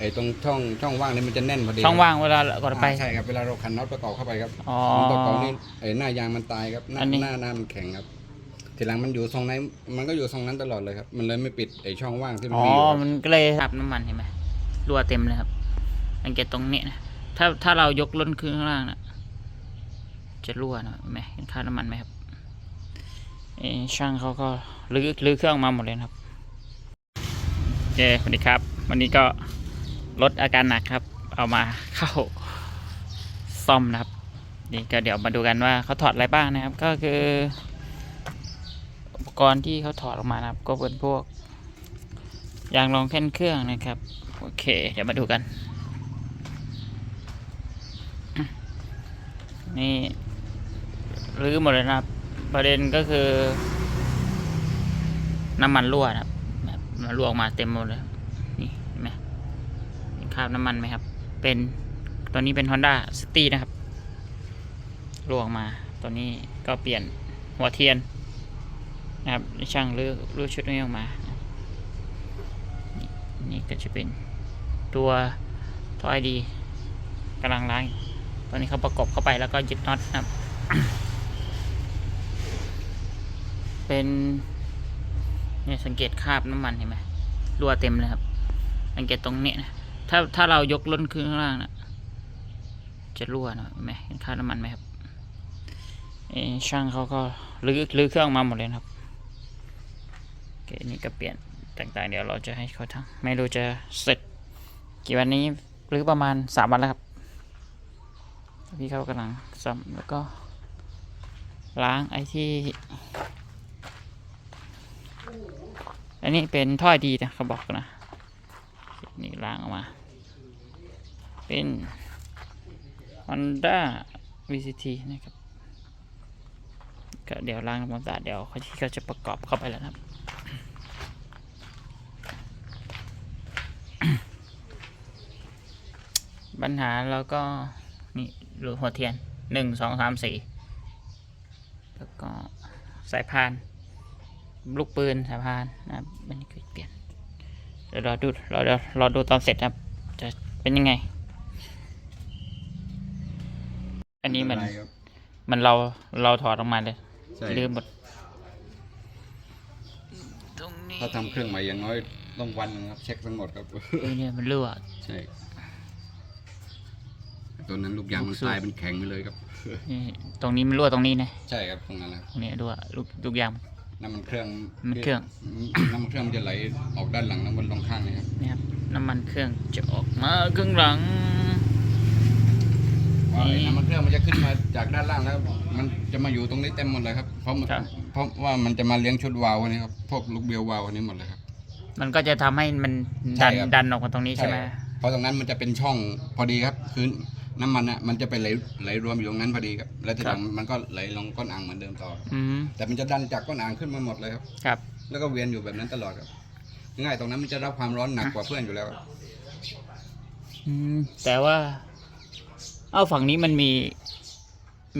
ไอ้ตรงช่องช่องว่างนี่มันจะแน่นพอดีช่องว่างเวลากดไป อ่าใช่ครับเวลาเราขันน็อตประกอบเข้าไปครับอ๋อมันประกอบนี่ไอ้หน้ายางมันตายครับหน้าอันนี้ หน้าหน้ามันแข็งครับ ทีหลังมันอยู่ทรงไหนมันก็อยู่ทรงนั้นตลอดเลยครับ มันเลยไม่ปิดไอ้ช่องว่างที่มันอ๋อ มีอยู่ครับ มันก็เลยทับน้ำมันเห็นไหมรั่วเต็มเลยครับสังเกตตรงนี้นะ ถ้าถ้าเรายกล้นขึ้นข้างล่างนะจะรั่วนะเห็นไหมเห็นค่าบน้ำมันไหมครับเอ้ช่างเขาก็รื้อรื้อเครื่องมาหมดเลยนะครับโอเคสวัสดีครับ วันนี้ก็ ลดอาการหนักครับ เอามาเข้าซ่อมนะครับ นี่ก็เดี๋ยวมาดูกันว่าเขาถอดอะไรบ้างนะครับ ก็คือ อุปกรณ์ที่เขาถอดออกมานะครับ ก็เป็นพวกยางรองแท่นเครื่องนะครับ โอเค เดี๋ยวมาดูกัน นี่รื้อหมดเลยนะครับ ประเด็นก็คือ น้ำมันรั่วนะครับมันรั่วออกมาเต็มหมดเลย นี่เห็นไหมเห็นค ราบน้ำมันไหมครับ เป็นตัวนี้เป็น Honda City นะครับรั่วออกมา ตัวนี้ก็เปลี่ยนหัวเทียนนะครับช่างรื้อรื้อชุดนี้ออกมา นี่ก็จะเป็นตัวท่อไอดีกำลังล้างอยู่ตอนนี้เขาประกบเข้าไปแล้วก็ยึดน็อตนะครับ เป็นเนี่ยสังเกตคราบน้ำมันเห็นไหมรั่วเต็มเลยครับ สังเกตตรงนี้นะ ถ้าถ้าเรายกล้นขึ้นข้างล่างนะจะรั่วนะไหมเห็นคราน้ำมันไหมครับช่างเขาก็รื้อรื้อเครื่องมาหมดเลยครับโอเคนี่ก็เปลี่ยนต่างๆ เดี๋ยวเราจะให้เขาทำไม่รู้จะเสร็จ กี่วันนี้หรือประมาณสามวันแล้วครับพี่เขากำลังซ่อมแล้วก็ ล้างไอ้ที่ อันนี้เป็นถ้อยดีนะเขาบอกนะนี่ล้างออกมา เป็น Honda VCT นะครับก็เดี๋ยวล้างทำความสะอาดเดี๋ยวเขาที่เขาจะประกอบเข้าไปแล้วครับ ปัญหาเราก็ นี่รูหัวเทียนหนึ่งสองสามสี่แล้วก็สายพาน ลูกปืนสายพานนะครับอันเปลี่ยนเดี๋ยวรอดูราเดี๋ยวรอดูตอนเสร็จครับ จะเป็นยังไง อั นนี้มันไเป็ไรครับ มันเราเราถอดออกมาเลยใช่ ลืมหมดตรงนี้ถ้าทำเครื่องใหม่อย่างน้อยต้องวันหนึงครับเช็คทั้งหมดครับ เออเนี่ยมันรั่ว ใช่ตัวนั้นลูกยางมันตายเป็นแข็งไปเลยครับ นี่ตรงนี้มันรั่วตรงนี้นะใช่ครับตรงนั้นนะครับตรงนี้รั่วลูกลูกยาง น้ำมันเครื่องมันเครื่อง น้ำมันเครื่องมันจะไหลออกด้านหลังน้ำมันลงข้างนะครับนี่ครับน้ำมันเครื่องจะออกมาครึ่งหลังว่า ไอ้นี่น้ำมันเครื่องมันจะขึ้นมาจากด้านล่างแล้ว มันจะมาอยู่ตรงนี้เต็มหมดเลยครับ เพราะมันครับ เพราะว่ามันจะมาเลี้ยงชุดวาล์วอันนี้ครับ พวกลูกเบลวาล์วอันนี้หมดเลยครับ มันก็จะทำให้มันใช่ดันครับ ดันออกมาตรงนี้ใช่ไหมครับเพราะตรงนั้นมันจะเป็นช่องพอดีครับ คือน้ำมันอะมันจะไปไหลไหลรวมอยู่ตรงนั้นพอดีครับ แล้วทีหลังมันก็ไหลลงก้นอ่างเหมือนเดิมต่อ อืมแต่มันจะดันจากก้นอ่างขึ้นมาหมดเลยครับ ครับ แล้วก็เวียนอยู่แบบนั้นตลอดครับ ง่ายตรงนั้นมันจะรับความร้อนหนักกว่าเพื่อนอยู่แล้วครับ อืมแต่ว่า เอาฝั่งนี้มันมี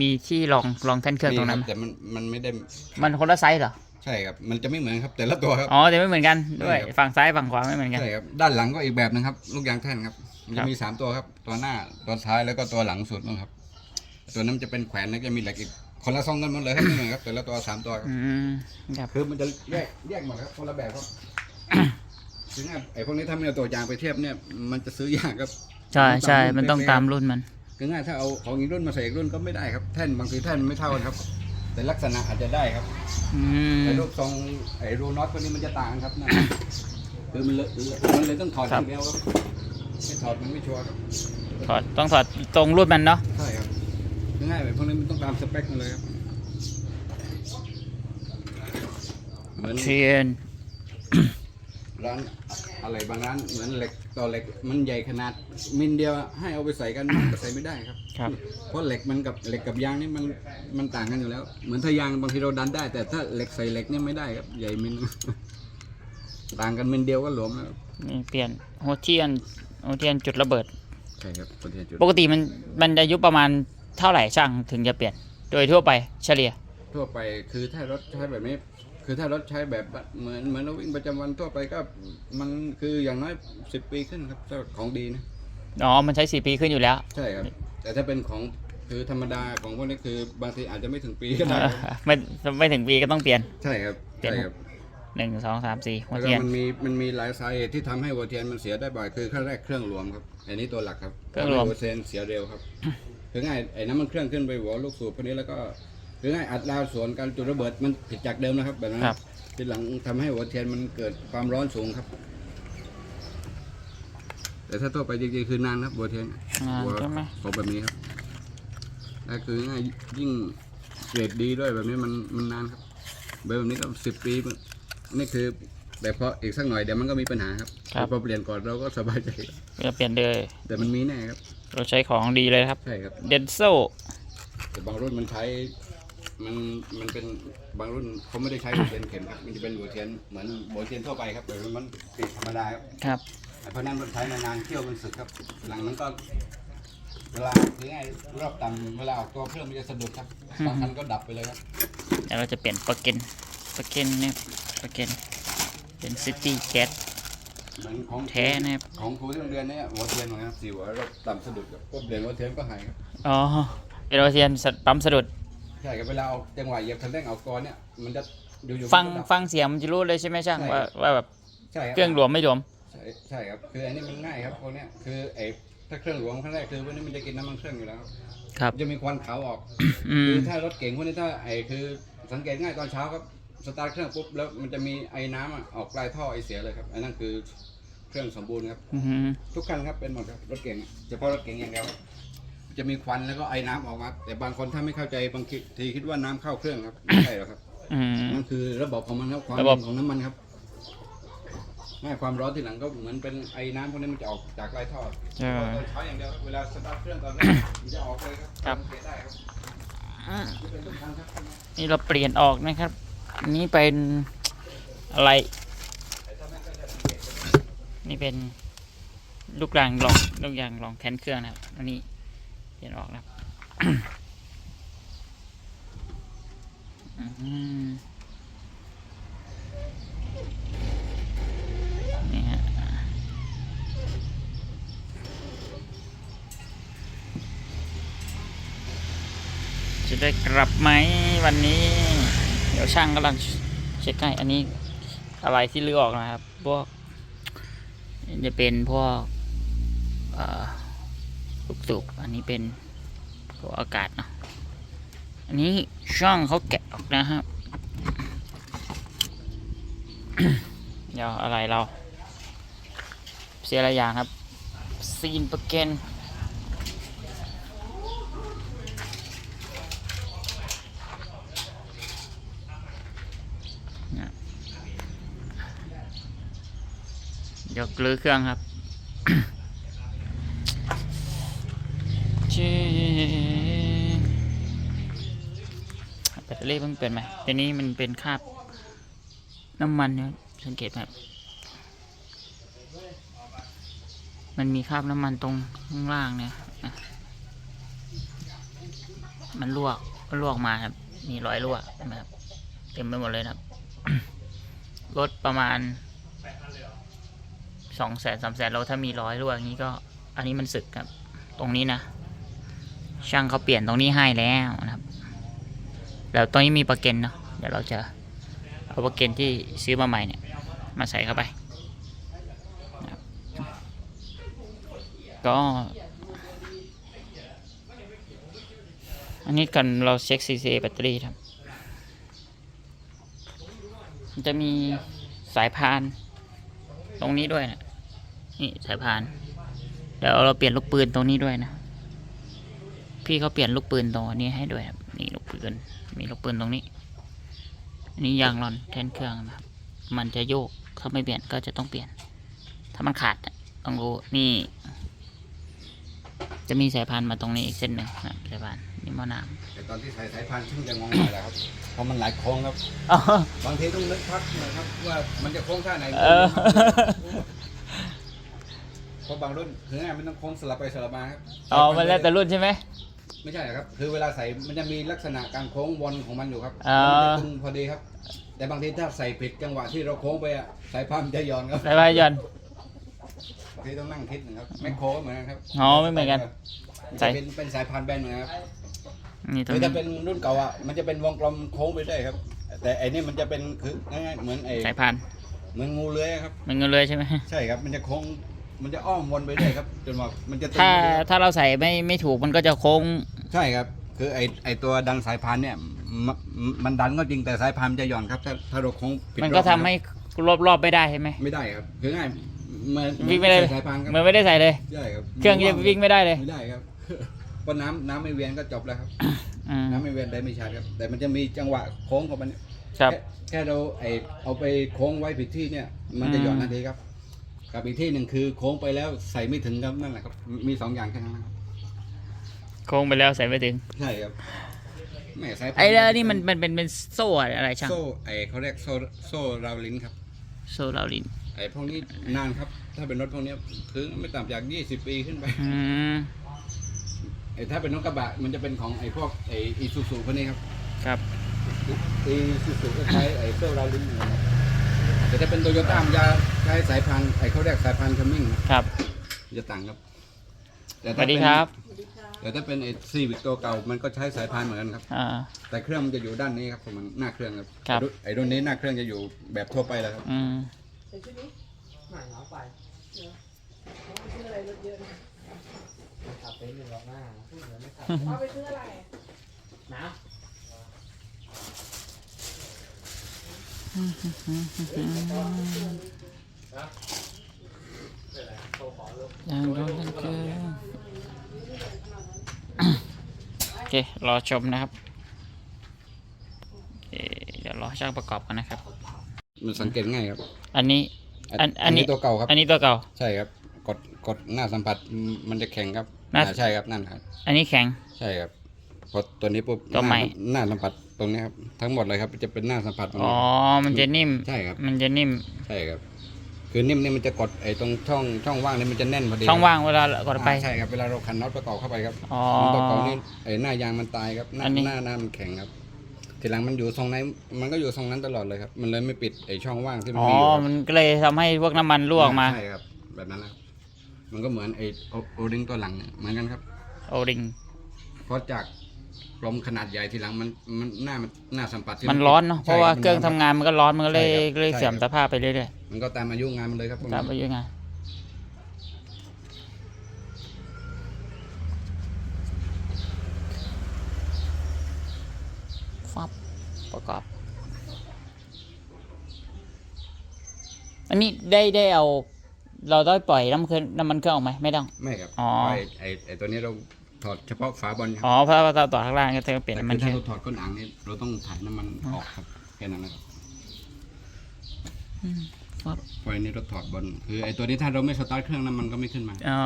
มีที่รองรองแท่นเครื่องตรงนั้นแต่มันมันไม่ได้ มันคนละไซส์เหรอ ใช่ครับ มันจะไม่เหมือนครับ แต่ละตัวครับ อ๋อแต่ไม่เหมือนกันด้วย ใช่ครับ ฝั่งซ้ายฝั่งขวาไม่เหมือนกัน ใช่ครับ ด้านหลังก็อีกแบบนึงครับ ลูกยางแท่นครับ มันครัจะบ มีสามตัวครับ ตัวหน้า ตัวท้ายแล้วก็ตัวหลังสุดนะครับ ตัวนั้นจะเป็นแขวนแล้วจะมีเหล็กอีก คนละซองกันหมดเลยครับ ไม่เหมือนครับ แต่ละตัวสามตัวครับ อืมครับ คือมันจะแยกแยกหมดครับคนละแบบครับ ถึงอะไอ้พวกนี้ถ้าไม่เอาตัวยางไปเทียบเนี่ย มันจะซื้อยากครับ ใช่ใช่มัมันนต้ต้อองงตาตามมรุ่รุ่นนมัน คือง่ายถ้าเอาของอีกรุ่นมาใส่อีกรุ่นก็ไม่ได้ครับแท่นบางทีแท่นไม่เท่ากันครับ แต่ลักษณะอาจจะได้ครับอืมไอ้รูปทรงไอ้รูน็อตพวกนี้มันจะต่างกันครับนะคือมันเลยมันเลยต้องถอดอย่างเดียวครับไม่ถอดมันไม่ชัวร์ครับถอดต้องถอดตรงรุ่นมันเนาะใช่ครับง่ายๆแบบพวกนี้มันต้องตามสเปคมันเลยครับเหมือนเทียนร้านอะไรบางร้านเหมือนเหล็ก ต่อเหล็กมันใหญ่ขนาดมิลเดียวให้เอาไปใส่กัน มันก็ใส่ไม่ได้ครับ ครับ เพราะเหล็กมันกับเหล็กกับยางนี่มันมันต่างกันอยู่แล้ว เหมือนถ้ายางบางทีเราดันได้ แต่ถ้าเหล็กใส่เหล็กเนี่ยไม่ได้ครับ ใหญ่มิล ต่างกันมิลเดียวก็หลวมแล้วครับนี่เปลี่ยนหัวเทียนหัวเทียนจุดระเบิด ใช่ครับประเทศจุดปกติมันมันจะอายุประมาณเท่าไหร่ช่างถึงจะเปลี่ยน โดยทั่วไปเฉลี่ย ทั่วไปคือถ้ารถใช้แบบนี้ คือถ้ารถใช้แบบเหมือนเหมือนเราวิ่งประจำวันทั่วไปก็มันคืออย่างน้อยสิบปีขึ้นครับถ้าของดีนะอ๋อ มันใช้สี่ปีขึ้นอยู่แล้ว ใช่ครับ แต่ถ้าเป็นของคือธรรมดาของพวกนี้คือบางทีอาจจะไม่ถึงปีก็ได้ครับไม่ไม่ถึงปีก็ต้องเปลี่ยน ใช่ครับเปลี่ยนใช่ครับหนึ่งสองสามสี่หัวแล้วก็เทียนมันมีมันมีหลายสาเหตุที่ทำให้หัวเทียนมันเสียได้บ่อยคือขั้นแรกเครื่องรวมครับอันนี้ตัวหลักครับเครื่องรวมทำให้หัวเทียนเสียเร็วครับ คือง่ายไอ้น้ำมันเครื่องขึ้นไปหัวลูกสูบพวกนี้แล้วก็ คือง่ายอัตราส่วนการจุดระเบิดมันผิดจากเดิมนะครับ แบบนั้นครับ ทีหลังทำให้หัวเทียนมันเกิดความร้อนสูงครับ แต่ถ้าทั่วไปจริงๆคือนานครับหัวเทียนนานหัวใช่ไหม ของแบบนี้ครับและคือง่ายยิ่งเกรดดีด้วยแบบนี้มันมันนานครับแบบนี้ก็สิบปีมันนี่คือแต่พออีกสักหน่อยเดี๋ยวมันก็มีปัญหาครับครับแต่พอเปลี่ยนก่อนเราก็สบายใจ จะเปลี่ยนเลย แต่มันมีแน่ครับ เราใช้ของดีเลยครับ ใช่ครับ เดนโซ แต่บางรุ่นมันใช้ มันมันเป็นบางรุ่นเขาไม่ได้ใช้หัวเทียนเข็มครับมันจะเป็นหัวเทียนเหมือนหัวเทียนทั่วไปครับแต่มันติดธรรมดาครับครับแต่เพราะนั้นมันใช้นานๆเที่ยวมันสึกครับ หลังนั้นก็เวลาคือไงรอบต่ำเวลาออกตัวเครื่องมันจะสะดุดครับบางคันก็ดับไปเลยครับเดี๋ยวเราจะเปลี่ยนปลั๊กเกนปลั๊กเกนเนี่ยปลั๊กเกนเป็นซิตี้แก๊สเหมือนของแท้นะครับของครูที่โรงเรียนเนี่ยหัวเทียนเหมือนกันครับสี่หัวรอบต่ำสะดุดครับก็เปลี่ยนหัวเทียนก็หายครับอ๋อเป็นหัวเทียนสะปั๊มสะดุด ใช่ครับเวลาเอาจังหวะเหยียบคันเร่งเอากอนเนี่ยมันจะอยู่ๆฟังมันก็ดับ ฟังเสียงมันจะรู้เลยใช่ไหมช่างใช่ ว่าว่าแบบใช่ครับเครื่องรวมไม่รวม ใช่ใช่ครับคืออันนี้มันง่ายครับพวกเนี้ยคือไอ้ถ้าเครื่องหลวงขั้นแรกคือพวกนี้มันจะกินน้ำมันเครื่องอยู่แล้วครับครับมันจะมีควันขาวออกอืคืมอถ้ารถเก่งพวกนี้ถ้าไอ้คือสังเกตง่ายตอนเช้าครับสตาร์ทเครื่องปุ๊บแล้วมันจะมีไอ้น้ำอะออกปลายท่อไอเสียเลยครับอันนั้นคือเครื่องสมบูรณ์ครับ อือหือทุกคันครับเป็นหมดครับรถเก่งเฉพาะรถเก่งอย่างเดียวครับ จะมีควันแล้วก็ไอ้น้ำออกมา แต่บางคนถ้าไม่เข้าใจบางทีคิดว่าน้ำเข้าเครื่องครับไม่ใช่หรอกครับอืม นั่นคือระบบของมันครับความระบบ เย็นของน้ำมันครับไม่ความร้อนที่หลังก็เหมือนเป็นไอ้น้ำพวกนี้มันจะออกจากปลายท่อใช่ไหมตอนเช้าอย่างเดียวครับเวลาสตาร์ทเครื่องตอนแรกมันจะออกเลยครับครับ สังเกตได้ครับอ่า นี่เป็นทุกครั้งครับนี่เราเปลี่ยนออกนะครับ อันนี้เป็นอะไร นี่เป็นลูกยางรองลูกยางรองแทนเครื่องนะครับ อันนี้ เปลี่ยนออกนะครับนี่ฮะจะได้กลับไหมวันนี้ เดี๋ยวช่างกำลังเช็คให้อันนี้อะไรที่ลือออกนะครับ พวกจะเป็นพวกอ่อ ลูกสูบอันนี้เป็นพวอากาศเนาะอันนี้ช่องเขาแกะออกนะครับเดี๋ยวอะไรเราเสียอะไรอย่างครับ ซีนประเกนเนี่ยยกลือเครื่องครับ เตอรี่เพิ่งเปลี่ยนไหมทีนี้มันเป็นคราบน้ำมันเนี่ยสังเกตไหมครับมันมีคราบน้ำมันตรงข้างล่างเนี่ยมันลวกมันลวกมาครับ มีรอยลวกนะครับ เต็มไปหมดเลยครับรถประมาณสองแสนสามแสนเราถ้ามีร้อยลวกอย่างนี้ก็ อันนี้มันสึกครับ ตรงนี้นะ ช่างเขาเปลี่ยนตรงนี้ให้แล้วนะครับ แล้วตรงนี้มีประเก็นเนาะเดี๋ยวเราจะเอาประเก็นที่ซื้อมาใหม่เนี่ยมาใส่เข้าไปก็อันนี้กันเราเช็ค CCA แบตเตอรี่ครับ จะมีสายพานตรงนี้ด้วยนะนี่สายพาน เดี๋ยวเราเปลี่ยนลูกปืนตรงนี้ด้วยนะ พี่เขาเปลี่ยนลูกปืนตรงนี้ให้ด้วยครับ ปืน มีลูกปืนตรงนี้ อันนี้ยางรอนแทนเครื่องนะครับ มันจะโยกถ้าไม่เปลี่ยนก็จะต้องเปลี่ยน ถ้ามันขาดอะต้องรู้นี่ จะมีสายพานมาตรงนี้อีกเส้นหนึ่งนะครับสายพานนี่หม้อน้แต่ตอนที่ใส่สายพานช่างจะงงหน่อยแหละครับ เพราะมันหลายโค้งครับำอ๋อบางทีต้องนึกพักหน่อยครับ ว่ามันจะโค้งท่าไหนเออเพราะบางรุ่นคือง่ายมันต้องโค้งสลับไปสลับมาครับอ๋อมันแล้วแต่รุ่นใช่ไหม ไม่ใช่ครับ คือเวลาใส่มันจะมีลักษณะการโค้งวนของมันอยู่ครับอ๋อมั นจะตึงพอดีครับ แต่บางทีถ้าใส่ผิดจังหวะที่เราโค้งไปอะสายพานมันจะหย่อนครับสายพานหย่อน บางทีต้องนั่งคิดนะครับแมคโครก็เหมือนกันครับอ๋อไม่เหมือนกันมันใส่จะเป็นเป็นสายพานแบนเหมือนกันครับนี่ตรหงรือนี้ ถ้าเป็นรุ่นเก่าอะมันจะเป็นวงกลมโค้งไปเรื่อยครับ แต่ไอ้นี่มันจะเป็นคือง่ายๆเหมือนไอ้สายพานเหมือนงูเลื้อยครับ มันเงินเลยใช่ไหม ใช่ครับ มันจะโค้ง มันจะอ้อมวนไปเรื่อยครับ จนว่ามันจะตึงถ้าไปเรื่อยถ้าเราใส่ไม่ไม่ถูกมันก็จะโค้ง ใช่ครับ คือไอ้ไอ้ตัวดันสายพานเนี่ยมมันดันก็จริงแต่สายพานมันจะหย่อนครับ ถ้าถ้าเราโค้งผิดมันก็รอบทำให้รอบๆไม่ได้ใช่ไหมไม่ได้ครับคือง่ายมันวิ่งไม่ได้ใส่สายพานครับเหมือนไม่ได้ใส่เลย ใช่ครับเครื่องจะวิ่งไม่ได้เลยไม่ได้ครับเพราะน้ำน้ำไม่เวียนก็จบแล้วครับ อืมน้ำไม่เวียนได้ไม่ชาร์จครับ แต่มันจะมีจังหวะโค้งของมัน ครับ แค่แค่เราไอเอาไปโค้งไว้ผิดที่เนี่ย มันจะหย่อนอืมทันทีครับ กับอีกที่หนึ่งคือโค้งไปแล้วใส่ไม่ถึงครับนั่นแหละครับ มีสองอย่างแค่นั้นนะครับโค้งไปแล้วใส่ไม่ถึง ใช่ครับแม่สายพานไอ้แล้วนี่มันมันเป็นเป็นโซ่อะไรช่างโซ่ไอเขาเรียกโซ่โซ่ราวลิ้นครับ โซ่เราลินไอพวกนี้นานครับ ถ้าเป็นรถพวกเนี้ยคือไม่ต่ำจาก20ปีขึ้นไปอืมไอถ้าเป็นรถกระบะมันจะเป็นของไอพวกไออีซูซูพวกนี้ครับครับ อีซูซูก็ใช้ไอโซ่ราวลิ้นเหมือนกันครับ แต่ถ้าเป็นโตโยต้ามันจะใช้สายพันธุ์ไอเขาเรียกสายพันธุ์คัมมิ่งครับครับ จะต่างครับแต่สถ้าวัสดีเป็นครับแต่ถ้าเป็นไอ้ซีวิกตัวเก่ามันก็ใช้สายพานเหมือนกันครับ อ่า แต่เครื่องมันจะอยู่ด้านนี้ครับผมมันหน้าเครื่องครับครับ ไอ้รุ่นนี้หน้าเครื่องจะอยู่แบบทั่วไปแล้วครับ อืมหนังเอาไปซื้ออะไรรถเยอะนะขับไปหนึ่งรอบหน้าพูดเหมือนไม่ขับเอาไปซื้ออะไรน้ ยังโดนกันเกินโอเค รอชมนะครับเอ่อเดี๋ยวรอช่างประกอบกันนะครับ มันสังเกตง่ายครับ อันนี้ อันอันนี้ตัวเก่าครับ อันนี้ตัวเก่า ใช่ครับ กด กดหน้าสัมผัสมันจะแข็งครับหน้าอ่าใช่ครับ นั่นครับ อันนี้แข็ง ใช่ครับ พอตัวนี้ปุ๊บ ตัวใหม่น้าหน้าสัมผัส ตรงนี้ครับทั้งหมดเลยครับจะเป็นหน้าสัมผัสตรงอ๋อนี้มันจะนิ่ม ใช่ครับ มันจะนิ่ม ใช่ครับ คือนิ่มนี่มันจะกดไอ้ตรงช่องช่องว่างนี่มันจะแน่นพอดีช่องว่างเวลากดไป อ่าใช่ครับเวลาเราขันน็อตประกอบเข้าไปครับอ๋อ มันตัวเก่านี่ไอ้หน้ายางมันตายครับหน้าอันนี้ หน้าหน้ามันแข็งครับ ทีหลังมันอยู่ทรงไหนมันก็อยู่ทรงนั้นตลอดเลยครับมันเลยไม่ปิดไอ้ช่องว่างที่มันอ๋อ มีอยู่ครับ มันก็เลยทำให้พวกน้ำมันรั่วออกมา ใช่ครับ แบบนั้นแหละครับมันก็เหมือนไอ้โอโอริงตัวหลังเนี่ยเหมือนกันครับ โอริง เพราะจาก ลมขนาดใหญ่ทีหลังมันมันหน้ามันหน้าสัมผัสที่มันร้อนเนาะเพใช่ราะว่าบเครื่องทำงานมันก็ร้อนมันก็เลยใช่ครับเลยใช่เสื่อมคสรับภาพไปเรื่อยมันก็ตามอายุงานมันเลยครับพวกๆนี้ตามไปยังไงฟับประกอบ อันนี้ได้ได้เอา เราต้องปล่อยน้ำเครื่องน้ำมันเครื่องออกไหมไม่ต้อง ไม่ครับอ๋อ ไอ้ไอ้ไอ้ตัวนี้เรา ถอดเฉพาะฝาบอลครับอ๋อเพราะว่าเราต่อข้างล่างก็จะเปลี่ยนแต่น้ำมัคืนอเคถ้ารื่องเราถอดก้นอ่างนี่เราต้องถ่ายน้ำมันออกครับแค่นั้นนะครับฟับพออันนี้เราถอดบอลคือไอ้ตัวนี้ถ้าเราไม่สตาร์ทเครื่องน้ำมันก็ไม่ขึ้นมา อ๋อ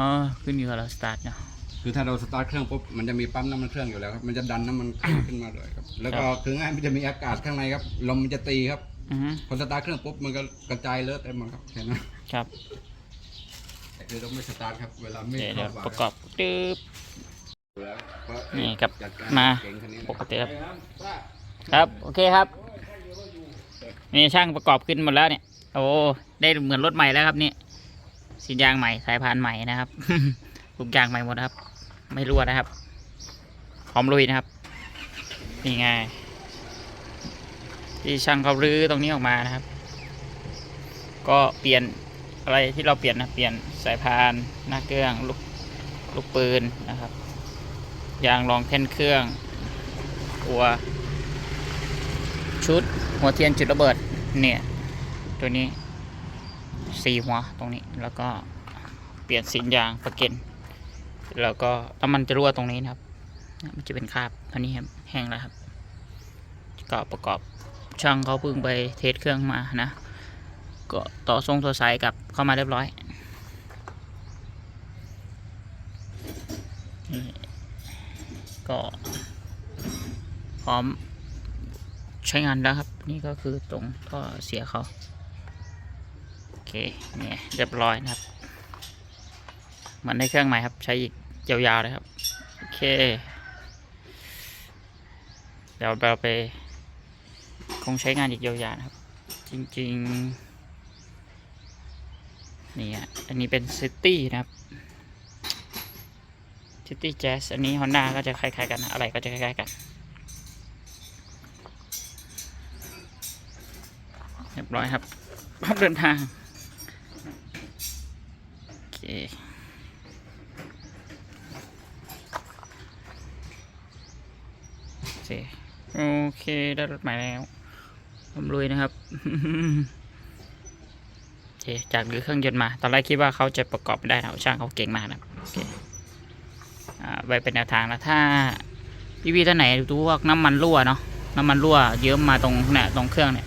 ขึ้นอยู่กับเราสตาร์ทเนาะ คือถ้าเราสตาร์ทเครื่องปุ๊บมันจะมีปั๊มน้ำมันเครื่องอยู่แล้วครับมันจะดันน้ำมันเครื่องขึ้นมาเลยครับ แล้วก็คือง่ายมันจะมีอากาศข้างในครับลมมันจะตีครับอือฮึพอสตาร์ทเครื่องปุ๊บมันก็กระจายเลอะเต็มหมดครับแค่นั้นครับแต่คือเราไม่สตาร์ทครับเวลาไม่เดี๋ยวเดี๋ยวเข้าฝาประกอบตึ๊บแล้วเพราะ นี่ครับมาปกติครับ ครับโอเคครับ นี่ช่างประกอบขึ้นหมดแล้วเนี่ยโอ้ได้เหมือนรถใหม่แล้วครับนี่สียางใหม่สายพานใหม่นะครับทุกอย่างใหม่หมดครับ ไม่รั่วนะครับพร้อมลุยนะครับนี่ไงที่ช่างเขารื้อตรงนี้ออกมานะครับ ก็เปลี่ยนอะไรที่เราเปลี่ยนนะเปลี่ยนสายพานหน้าเครื่องลูกลูกปืนนะครับ ยางรองแท่นเครื่องตัวชุดหัวเทียนจุดระเบิดเนี่ยตัวนี้สี่หัวตรงนี้แล้วก็เปลี่ยนสินยางประเก็นแล้วก็น้ำมันจะรั่วตรงนี้นะครับ มันจะเป็นคราบอันนี้ครับแห้งแล้วครับก็ประกอบช่างเขาเพิ่งไปเทสเครื่องมานะ ก็ต่อทรงตัวสายกลับเข้ามาเรียบร้อยนี่ ก็พร้อมใช้งานแล้วครับ นี่ก็คือตรงท่อเสียเขาโอเคเนี่ยเรียบร้อยนะครับเหมือนในเครื่องใหม่ครับใช้อีกยาวๆเลยครับโอเค เดี๋ยวเราไปคงใช้งานอีกยาวๆนะครับ จริงๆนี่อะอันนี้เป็นซิตี้นะครับ ซิตี้แจ๊สอันนี้ฮอนด้าก็จะคล้ายๆกันอะไรก็จะคล้ายๆกันเรียบร้อยครับพร้อมเดินทางโอเคโอเคโอเคได้รถใหม่แล้วผมลุยนะครับโอเคจากดือเครื่องยนต์มา ตอนแรกคิดว่าเขาจะประกอบไม่ได้นะช่างเขาเก่งมากนะโอเค ไว้เป็นแนวทางนะถ้าพี่วีท่านไหนรู้ว่าน้ำมันรั่วเนาะน้ำมันรั่วเยิ้มมาตรงเนี่ยตรงเครื่องเนี่ย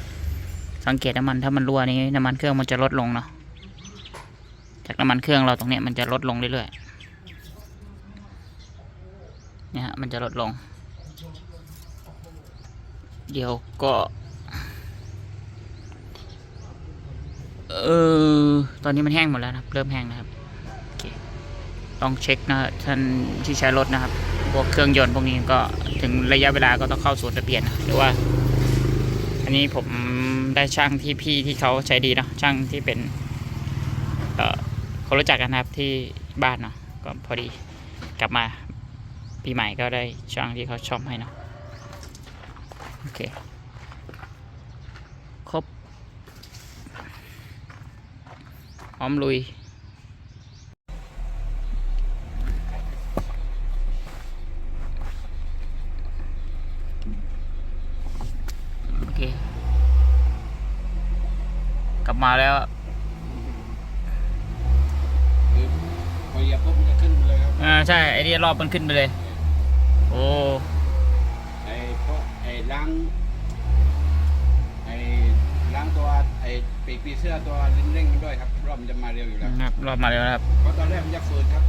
สังเกตน้ำมันถ้ามันรั่วนี้น้ำมันเครื่องมันจะลดลงเนาะจากน้ำมันเครื่องเราตรงเนี้ยมันจะลดลงเรื่อยๆเนี่ยฮะมันจะลดลง เดี๋ยวก็เออตอนนี้มันแห้งหมดแล้วครับ เริ่มแห้งนะครับ ต้องเช็คนะท่านที่ใช้รถนะครับ พวกเครื่องยนต์พวกนี้ก็ถึงระยะเวลาก็ต้องเข้าศูนย์เปลี่ยนนะหรือว่า อันนี้ผมได้ช่างที่พี่ที่เขาใจดีเนาะช่างที่เป็นเอ่อคนรู้จักกันนะครับที่บ้านเนาะก็พอดีกลับมาปีใหม่ก็ได้ช่างที่เขาชอบให้เนาะโอเคครบพร้อมลุย มาแล้วคือพอเหยียบปุ๊บมันจะขึ้นเลยครับอ่าใช่ไอ้นี่รอบมันขึ้นไปเลย โอ้ไอ้พวกไอ้ล้างไอ้ล้างตัวไอ้ปีกปีเสื้อตัวลิ้นเร่งมันด้วยครับ รอบมันจะมาเร็วอยู่แล้วนะครับรอบมาแล้วนะครับ เพราะตอนแรกมันจะฝืดครับ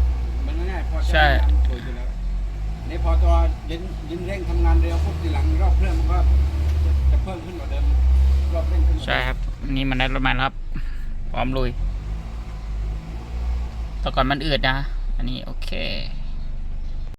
มันง่ายๆพอใช่น้ำฝืดอยู่แล้วนี่พอตัวลิ้นลิ้นเร่งทำงานเร็วปุ๊บทีหลังรอบเครื่องมันก็จะจะเพิ่มขึ้นกว่าเดิมรอบเร่งขึ้นกว่าเดิม ใช่ครับ นี่มันได้รถมาแล้วครับ พร้อมลุยแต่ก่อนมันอืดนะ อันนี้โอเค